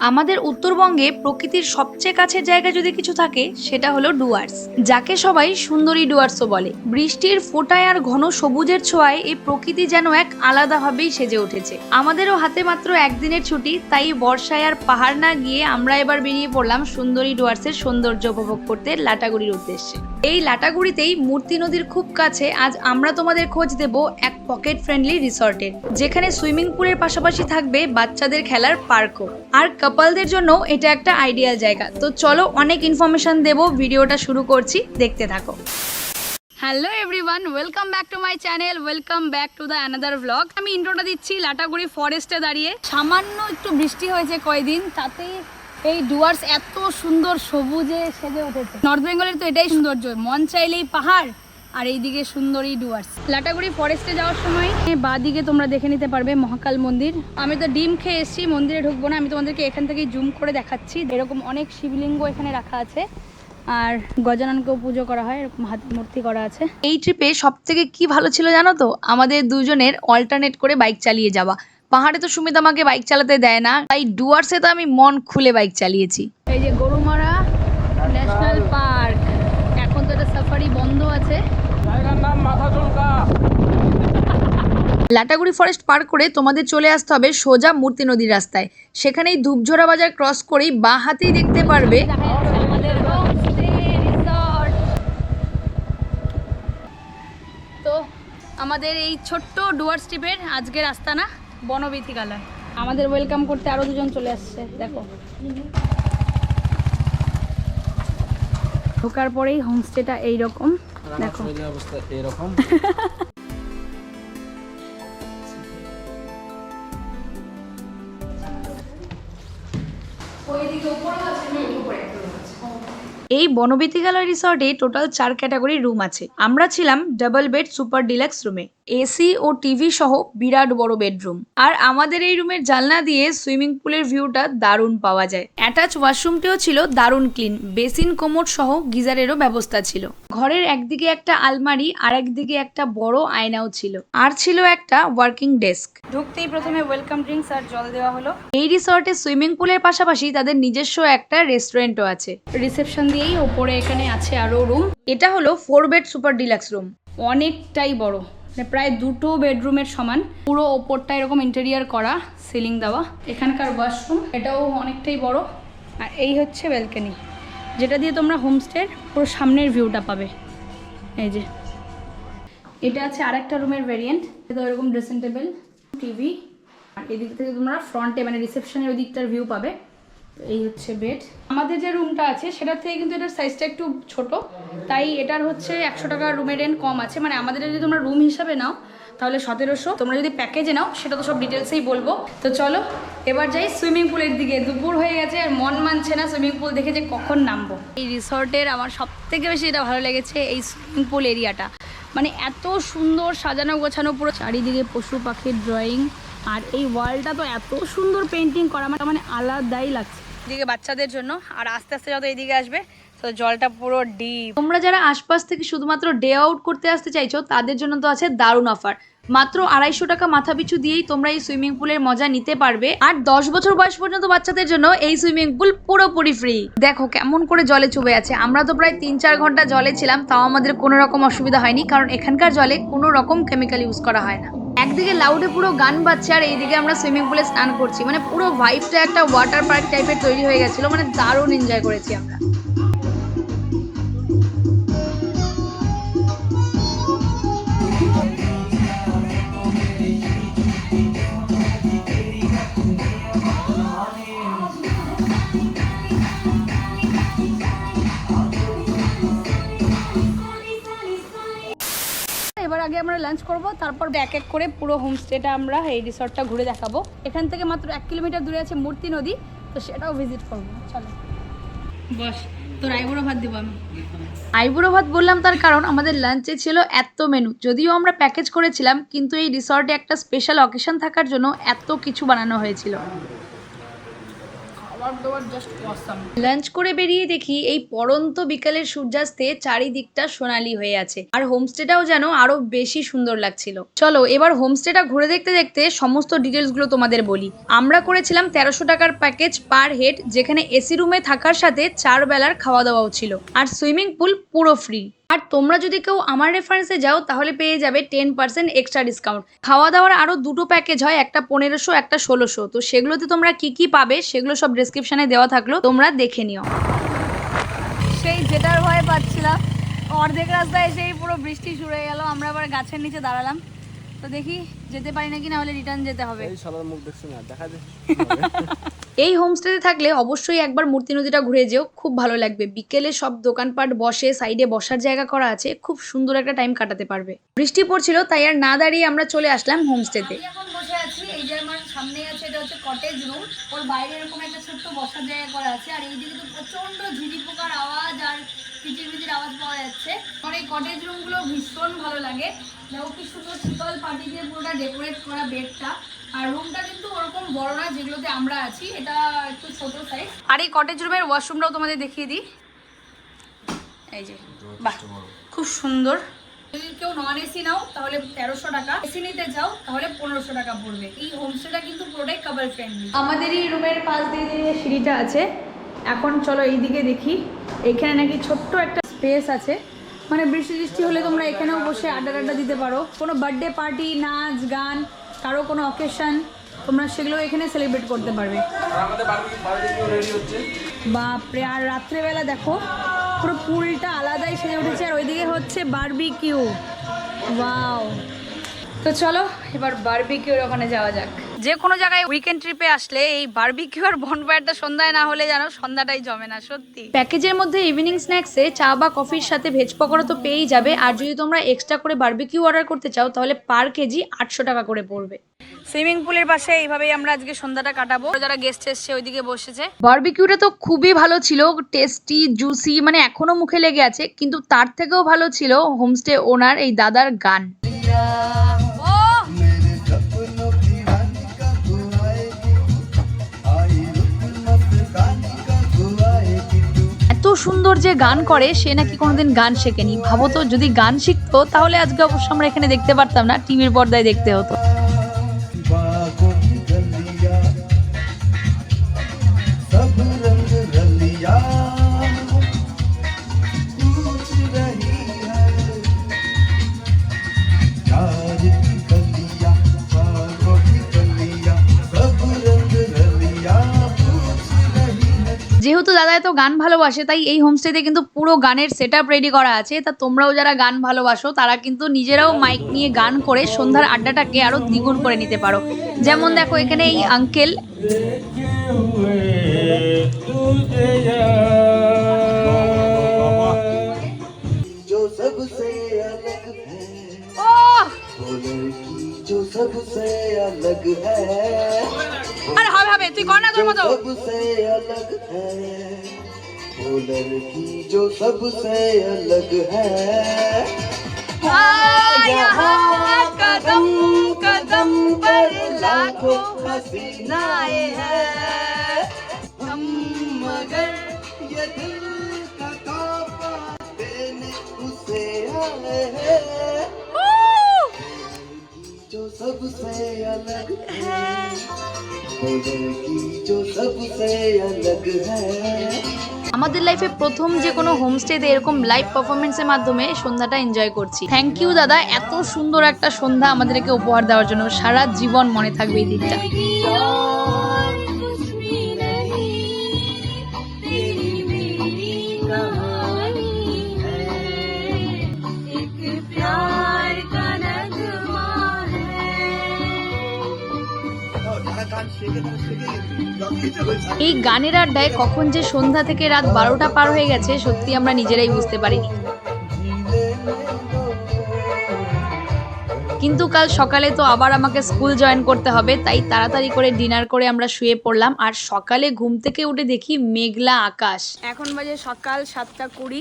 আমাদের উত্তরবঙ্গে প্রকৃতির সবচেয়ে কাছের জায়গা যদি কিছু থাকে, সেটা হলো ডুয়ার্স। যাকে সবাই সুন্দরী ডুয়ার্সও বলে। বৃষ্টির ফোঁটায় আর ঘন সবুজের ছোঁয়ায় এই প্রকৃতি যেন এক আলাদাভাবেই সেজে উঠেছে। আমাদেরও হাতে মাত্র একদিনের ছুটি, তাই বর্ষায় আর পাহাড় না গিয়ে আমরা এবার বেরিয়ে পড়লাম সুন্দরী ডুয়ার্সের সৌন্দর্য উপভোগ করতে লাটাগুড়ির উদ্দেশ্যে। এই লাটাগুড়িতেই মূর্তি নদীর খুব কাছে, আজ আমরা তোমাদের খোঁজ দেব এক পকেট ফ্রেন্ডলি রিসর্টের যেখানে সুইমিং পুলের পাশাপাশি থাকবে বাচ্চাদের খেলার পার্কও। আর কাপলদের জন্য এটা একটা আইডিয়াল জায়গা। তো চলো অনেক ইনফরমেশন দেব, ভিডিওটা শুরু করছি, দেখতে থাকো। Hello everyone, welcome back to my channel, welcome back to the another blog. আমি ইন্ট্রোটা দিচ্ছি লাটাগুড়ি ফরেস্টে দাঁড়িয়ে। সামান্য একটু বৃষ্টি হয়েছে কয়দিন, তাতেই এই ডুয়ার্স এত সুন্দর সবুজে সেজে উঠেছে। নর্থ বেঙ্গলের তো এটাই সৌন্দর্য, মন চাইলেই পাহাড় আর এইদিকে সুন্দরী ডুয়ার্স। লাটাগুড়ি ফরেস্টে যাওয়ার সময় বা দিকে তোমরা দেখে নিতে পারবে মহাকাল মন্দির। আমি তো ডিম খেয়ে এসেছি, মন্দিরে ঢুকবো না, আমি তোমাদেরকে এখান থেকেই জুম করে দেখাচ্ছি। এরকম অনেক শিবলিঙ্গ এখানে রাখা আছে, আর গজাননকেও পুজো করা হয়, এরকম হাতের মূর্তি করা আছে। এই ট্রিপে সব থেকে কি ভালো ছিল জানো তো? আমাদের দুজনের অল্টারনেট করে বাইক চালিয়ে যাওয়া। পাহাড়ে তো সুমিত আমাকে বাইক চালাতে দেয় না, তাই ডুয়ার্সে তো আমি মন খুলে বাইক চালিয়েছি। এই যে গরুমারা ন্যাশনাল পার্ক এখন তো এটা সাফারি বন্ধ আছে জায়গার নাম মাথা চুলকা লাটাগুড়ি ফরেস্ট পার করে তোমাদের চলে আসতে হবে সোজা মূর্তি নদীর রাস্তায়। সেখানেই ধূপঝোড়া বাজার ক্রস করেই বাঁ হাতেই দেখতে পারবে। তো আমাদের এই ছোট্ট ডুয়ার স্ট্রিপের আজকের আস্তানা বনবিথিকালয় আমাদের ওয়েলকাম করতে আরও দুজন চলে আসছে দেখো। ঢোকার পরেই হোমস্টেটা এইরকম দেখো। অবস্থা এরকম এই বনবিথিকালয় রিসর্টে টোটাল চার ক্যাটাগরি রুম আছে। আমরা ছিলাম ডাবল বেড সুপার ডিলাক্স রুমে এসি ও টিভি সহ বিরাট বড় বেডরুম আর আমাদের এই রুমের জানলা দিয়ে সুইমিং পুলের ভিউটা দারুণ পাওয়া যায়। অ্যাটাচ ওয়াশরুমটিও ছিল দারুণ ক্লিন বেসিন কোমোড সহ গিজারেরও ব্যবস্থা ছিল। ঘরের একদিকে একটা আলমারি আর একদিকে একটা বড় আয়নাও ছিল। আর ছিল একটা ওয়ার্কিং ডেস্ক ঢুকতেই প্রথমে ওয়েলকাম ড্রিঙ্কস আর জল দেওয়া হলো। এই রিসর্টে সুইমিং পুলের পাশাপাশি তাদের নিজস্ব একটা রেস্টুরেন্টও আছে। রিসেপশন দিয়েই ওপরে এখানে আছে আরও রুম এটা হলো four bed super deluxe room অনেকটাই বড়। মানে প্রায় দুটো বেডরুমের সমান। পুরো ওপরটা এরকম ইন্টেরিয়ার করা সিলিং দেওয়া। এখানকার ওয়াশরুম এটাও অনেকটাই বড়। আর এই হচ্ছে ব্যালকনি যেটা দিয়ে তোমরা হোমস্টের পুরো সামনের ভিউটা পাবে। এই যে। এটা আছে আরেকটা রুমের ভেরিয়েন্ট এটা এরকম ড্রেসিং টেবিল টিভি আর এদিক থেকে তোমরা ফ্রন্টে মানে রিসেপশনের ওই দিকটার ভিউ পাবে। তো এই হচ্ছে বেড আমাদের যে রুমটা আছে, সেটার থেকে কিন্তু এটার সাইজটা একটু ছোট। তাই এটার হচ্ছে একশো টাকা রুমের রেন্ট কম আছে। মানে আমাদের যদি তোমরা রুম হিসাবে নাও, তাহলে সতেরোশো। তোমরা যদি প্যাকেজে নাও, সেটা তো সব ডিটেলসেই বলব। তো চলো, এবার যাই সুইমিং পুলের দিকে। দুপুর হয়ে গেছে আর মন মানছে না সুইমিং পুল দেখে যে কখন নামবো। এই রিসর্টের আমার সব থেকে বেশি এটা ভালো লেগেছে এই সুইমিং পুল এরিয়াটা মানে এত সুন্দর সাজানো গোছানো পুরো। চারিদিকে পশু পাখির ড্রয়িং আর এই ওয়ালটা তো এত সুন্দর পেন্টিং করা। মানে আলাদাই লাগছে। এদিকে বাচ্চাদের জন্য, আর আস্তে আস্তে যত এদিকে আসবে, তো জলটা পুরো ডিপ। তোমরা যারা আশপাশ থেকে শুধুমাত্র ডে আউট করতে আসতে চাইছো, তাদের জন্য তো আছে দারুণ অফার মাত্র আড়াইশো টাকা মাথা পিছু দিয়েই তোমরা এই সুইমিং পুলের মজা নিতে পারবে। আর দশ বছর বয়স পর্যন্ত বাচ্চাদের জন্য এই সুইমিং পুল পুরোপুরি ফ্রি দেখো কেমন করে জলে চুবে আছে। আমরা তো প্রায় তিন চার ঘণ্টা জলে ছিলাম, তাও আমাদের কোনো রকম অসুবিধা হয়নি, কারণ এখানকার জলে কোনো রকম কেমিক্যাল ইউজ করা হয় না। একদিকে লাউডে পুরো গান বাজছে আর এইদিকে আমরা সুইমিং পুলে স্নান করছি। মানে পুরো ভাইবটা একটা ওয়াটার পার্ক টাইপের তৈরি হয়ে গেছিল মানে দারুণ এনজয় করেছি আমরা। আগে আমরা লাঞ্চ করব তারপর এক এক করে পুরো হোমস্টেটা আমরা এই রিসর্টটা ঘুরে দেখাবো। এখান থেকে মাত্র এক কিলোমিটার দূরে আছে মূর্তি নদী তো সেটাও ভিজিট করব চলো। বস তোর আইবুড়ো ভাত দিব আমি। আইবুড়ো ভাত বললাম তার কারণ আমাদের লাঞ্চে ছিল এত মেনু যদিও আমরা প্যাকেজ করেছিলাম কিন্তু এই রিসর্টে একটা স্পেশাল অকেশন থাকার জন্য এত কিছু বানানো হয়েছিল। লাঞ্চ করে বেরিয়ে দেখি এই পরন্ত বিকালের সূর্যাস্তে চারিদিকটা সোনালি হয়ে আছে। আর হোমস্টেটাও যেন আরও বেশি সুন্দর লাগছিল। চলো, এবার হোমস্টেটা ঘুরে দেখতে দেখতে সমস্ত ডিটেলসগুলো তোমাদের বলি। আমরা করেছিলাম তেরোশো টাকার প্যাকেজ পার হেড যেখানে এসি রুমে থাকার সাথে চার বেলার খাওয়া দাওয়াও ছিল। আর সুইমিং পুল পুরো ফ্রি আর তোমরা যদি কেউ আমার রেফারেন্সে যাও তাহলে পেয়ে যাবে টেন পার্সেন্ট এক্সট্রা ডিসকাউন্ট খাওয়া দাওয়ার আরও দুটো প্যাকেজ হয় একটা পনেরোশো একটা ষোলোশো। তো সেগুলোতে তোমরা কি কি পাবে সেগুলো সব ডিসক্রিপশনে দেওয়া থাকল। তোমরা দেখে নিও। সেই যেটার ভয় পাচ্ছিলাম। অর্ধেক রাস্তায় এসেই পুরো বৃষ্টি শুরু হয়ে গেল। আমরা আবার গাছের নিচে দাঁড়ালাম। তো দেখি যেতে পারি নাকি না হলে রিটার্ন যেতে হবে। এই শালার মুখ দেখছি না? দেখা যায় এই হোমস্টেতে থাকলে অবশ্যই একবার মূর্তি নদীটা ঘুরে যেও। খুব ভালো লাগবে। বিকেলে সব দোকানপাট বসে সাইডে বসার জায়গা করা আছে। খুব সুন্দর একটা টাইম কাটাতে পারবে। বৃষ্টি পড়ছিল, তাই আর না দাঁড়িয়ে আমরা চলে আসলাম হোমস্টেতে এই তো প্রচণ্ড ঝিঝি পোকার আওয়াজ। কিচির মিচির আওয়াজ পাওয়া যাচ্ছে। আমার এই কটেজ রুমগুলো ভীষণ ভালো লাগে। দেখো কি সুন্দর শীতল পাটি দিয়ে পুরোটা ডেকোরেট করা বেডটা আর রুমটা কিন্তু ওরকম বড় না যেগুলোতে আমরা আছি, এটা একটু ছোট সাইজ আর এই কটেজ রুমের ওয়াশরুমটাও তোমাদের দেখিয়ে দিই। এই যে, বাহ, খুব সুন্দর। যদি কেউ নন এসি নাও, তাহলে তেরোশো টাকা। এসি নিতে যাও তাহলে পনেরোশো টাকা পড়বে। এই হোমস্টেটা কিন্তু পুরোটাই কাবার ফ্রেন্ডলি আমাদের এই রুমের পাশ দিয়ে যে সিঁড়িটা আছে, এখন চলো এইদিকে দেখি। এখানে নাকি ছোট্ট একটা স্পেস আছে। মানে বৃষ্টি বৃষ্টি হলে তোমরা এখানেও বসে আড্ডা আড্ডা দিতে পারো। কোনো বার্থডে পার্টি নাচ গান কারও কোনো অকেশন তোমরা সেগুলো এখানে সেলিব্রেট করতে পারবে। বাপরে আর রাত্রেবেলা দেখো পুরো পুলটা আলাদাই সেজে উঠেছে আর ওইদিকে হচ্ছে বারবিকিউ ওয়াও তো চলো এবার বারবিকিউর ওখানে যাওয়া যাক। যে কোনো জায়গায় উইকেন্ড ট্রিপে আসলে এই বারবিকিউ আর বনফায়ারটা সন্ধ্যায় না হলে যেন সন্ধ্যাটাই জমে না সত্যি। প্যাকেজের মধ্যে ইভিনিং স্ন্যাক্সে চা বা কফির সাথে ভেজ পকোড়া তো পেয়েই যাবে। আর যদি তোমরা এক্সট্রা করে বারবিকিউ অর্ডার করতে চাও তাহলে পার কেজি আটশো টাকা করে পড়বে। সুইমিং পুলের পাশে এইভাবেই আমরা আজকে সন্ধ্যাটা কাটাবো। যারা গেস্ট এসছে ওইদিকে বসেছে। বারবিকিউটা তো খুবই ভালো ছিল টেস্টি জুসি মানে এখনও মুখে লেগে আছে কিন্তু তার থেকেও ভালো ছিল হোমস্টে ওনার এই দাদার গান। সুন্দর যে গান করে, সে নাকি কোনোদিন গান শেখেনি। ভাবো তো, যদি গান শিখতো, তাহলে আজকে অবশ্য আমরা এখানে দেখতে পারতাম না, টিভির পর্দায় দেখতে হতো। দাদা এত গান ভালোবাসে তাই এই হোমস্টেতে কিন্তু পুরো গানের সেট রেডি করা আছে তা তোমরাও যারা গান ভালোবাসো তারা কিন্তু নিজেরাও মাইক নিয়ে গান করে সন্ধ্যার আড্ডাটাকে আরও দ্বিগুণ করে নিতে পারো যেমন দেখো এখানে এই আঙ্কেল सबसे अलग है আরে হবে হবে তুই কর না তোর जो মতো सबसे अलग है वो लड़की जो सबसे अलग है यहाँ कदम कदम पर लाखों हसीनाए हैं আমাদের লাইফে প্রথম যে কোনো হোমস্টেতে এরকম লাইভ পারফরমেন্সের মাধ্যমে সন্ধ্যাটা এনজয় করছি। থ্যাংক ইউ দাদা। এত সুন্দর একটা সন্ধ্যা আমাদেরকে উপহার দেওয়ার জন্য। সারা জীবন মনে থাকবে এই দিনটা। এই গানের আড্ডায় কখন যে সন্ধ্যা থেকে রাত বারোটা পার হয়ে গেছে, সত্যি আমরা নিজেরাই বুঝতে পারিনি। কিন্তু কাল সকালে তো আবার আমাকে স্কুল জয়েন করতে হবে, তাই তাড়াতাড়ি করে ডিনার করে আমরা শুয়ে পড়লাম। আর সকালে ঘুম থেকে উঠে দেখি মেঘলা আকাশ। এখন বাজে সকাল সাতটা কুড়ি।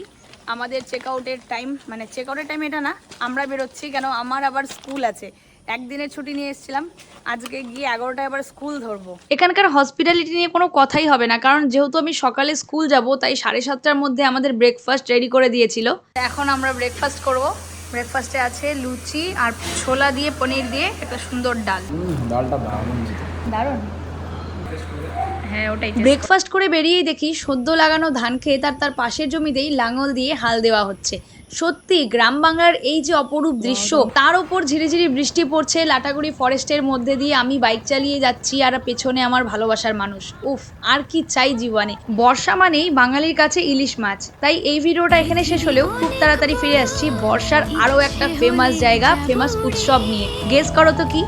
আমাদের চেক আউটের টাইম মানে চেক আউটের টাইম এটা না, আমরা বেরোচ্ছি কেন আমার আবার স্কুল আছে। একদিনের ছুটি নিয়ে এসেছিলাম। আজকে গিয়ে এগারোটায় আবার স্কুল ধরবো। এখানকার হসপিটালিটি নিয়ে কোনো কথাই হবে না কারণ যেহেতু আমি সকালে স্কুল যাব তাই সাড়ে সাতটার মধ্যে আমাদের ব্রেকফাস্ট রেডি করে দিয়েছিল। এখন আমরা ব্রেকফাস্ট করব। ব্রেকফাস্টে আছে লুচি আর ছোলা দিয়ে পনির দিয়ে একটা সুন্দর ডাল। ডালটা দারুণ দারুণ? হ্যাঁ ওটাই ব্রেকফাস্ট করে বেরিয়েই দেখি সদ্য লাগানো ধান খেয়ে তার তার পাশের জমিতেই লাঙল দিয়ে হাল দেওয়া হচ্ছে। সত্যি গ্রাম বাংলার এই যে অপরূপ দৃশ্য তার উপর ঝিরিঝিরি বৃষ্টি পড়ছে লাটাগুড়ি ফরেস্টের মধ্যে দিয়ে আমি বাইক চালিয়ে যাচ্ছি আর পেছনে আমার ভালোবাসার মানুষ। উফ আর কি চাই জীবনে। বর্ষা মানেই বাঙালির কাছে ইলিশ মাছ। তাই এই ভিডিওটা এখানে শেষ হলেও খুব তাড়াতাড়ি ফিরে আসছি বর্ষার আরও একটা ফেমাস জায়গা ফেমাস উৎসব নিয়ে। গেস করো তো কি?